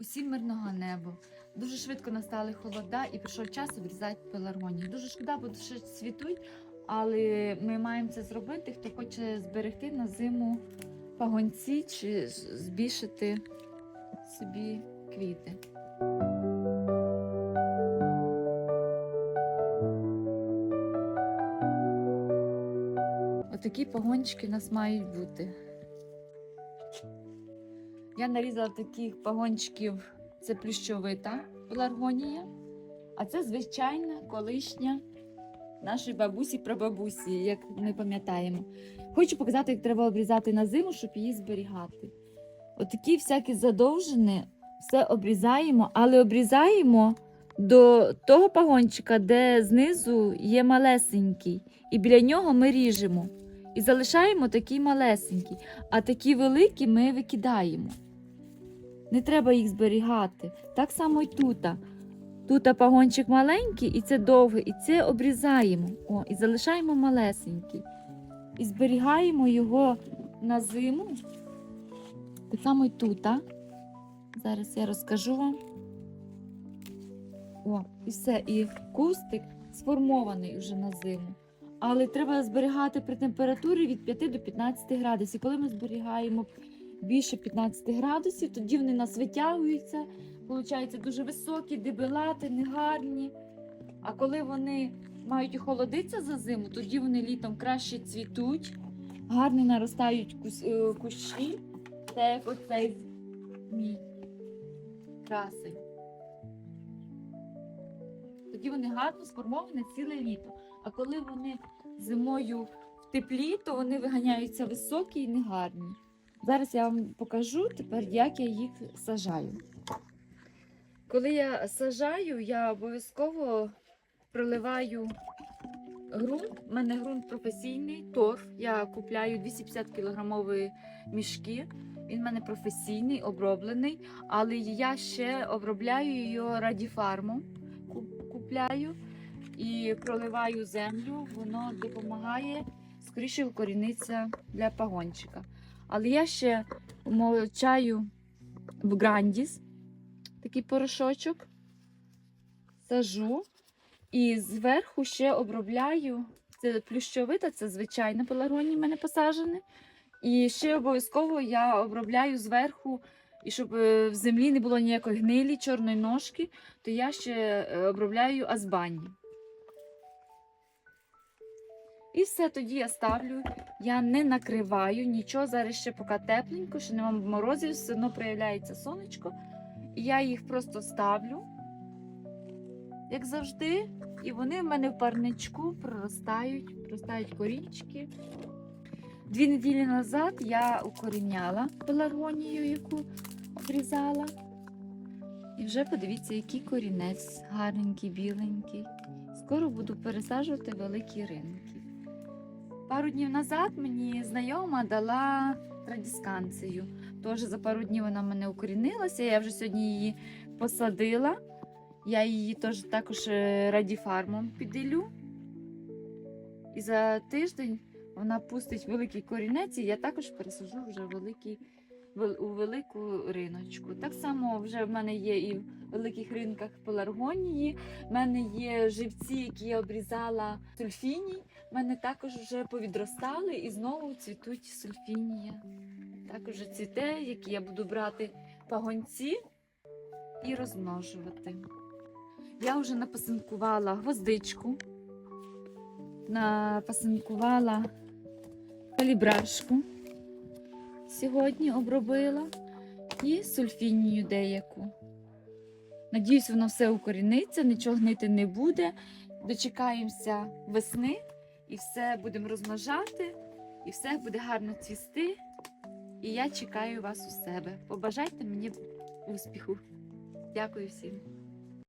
Усім мирного неба. Дуже швидко настали холода і прийшов час обрізати пеларгонії. Дуже шкода, бо ще цвітуть, але ми маємо це зробити, хто хоче зберегти на зиму пагонці чи збільшити собі квіти. Отакі пагончики у нас мають бути. Я нарізала таких пагончиків, це плющовита пеларгонія, а це звичайна колишня нашої бабусі прабабусі, як ми пам'ятаємо. Хочу показати, як треба обрізати на зиму, щоб її зберігати. Отакі всякі задовжені, все обрізаємо, але обрізаємо до того пагончика, де знизу є малесенький, і біля нього ми ріжемо. І залишаємо такий малесенький, а такі великі ми викидаємо. Не треба їх зберігати. Так само й тут. Тут пагончик маленький, і це довгий, і це обрізаємо. О, і залишаємо малесенький. І зберігаємо його на зиму. Так само й тут. Зараз я розкажу вам. О, і все. І кустик сформований вже на зиму. Але треба зберігати при температурі від 5 до 15 градусів. Коли ми зберігаємо більше 15 градусів, тоді вони нас витягуються, получаються дуже високі, дебелати, негарні. А коли вони мають охолодитися за зиму, тоді вони літом краще цвітуть, гарно наростають е, кущі, так як оцей мій красень. Тоді вони гарно сформовані ціле літо. А коли вони зимою в теплі, то вони виганяються високі і негарні. Зараз я вам покажу тепер, як я їх сажаю. Коли я сажаю, я обов'язково проливаю ґрунт. У мене ґрунт професійний, торф. Я купляю 250 кілограмові мішки. Він в мене професійний, оброблений, але я ще обробляю його радіфармом. Купляю і проливаю землю, воно допомагає скоріше укорінитися для пагончика. Але я ще мочаю в грандіс такий порошочок, сажу і зверху ще обробляю. Це плющовита, це звичайна пеларгонія в мене посаджене. І ще обов'язково я обробляю зверху, і щоб е, в землі не було ніякої гнилі, чорної ножки, то я ще е, обробляю азбані. І все тоді я ставлю. Я не накриваю нічого. Зараз ще поки тепленько, ще нема морозів, все одно проявляється сонечко. І я їх просто ставлю, як завжди. І вони в мене в парничку проростають, проростають корінчики. Дві неділі назад я укоріняла пеларгонію, яку обрізала. І вже подивіться, який корінець гарненький, біленький. Скоро буду пересаджувати великі ринки. Пару днів назад мені знайома дала традісканцію. Тож за пару днів вона в мене укорінилася. Я вже сьогодні її посадила. Я її теж також е, радіфармом піділю. І за тиждень вона пустить великий корінець, і я також пересаджу вже великий, вел- у велику риночку. Так само вже в мене є і в великих ринках пеларгонії. В мене є живці, які я обрізала сульфіній. В мене також вже повідростали і знову цвітуть сульфінія. Також цвіте, які я буду брати пагонці і розмножувати. Я вже напасинкувала гвоздичку, напасинкувала калібрашку. Сьогодні обробила і сульфінію деяку. Надіюсь, воно все укоріниться, нічого гнити не буде. Дочекаємося весни і все будемо розмножати, і все буде гарно цвісти. І я чекаю вас у себе. Побажайте мені успіху. Дякую всім.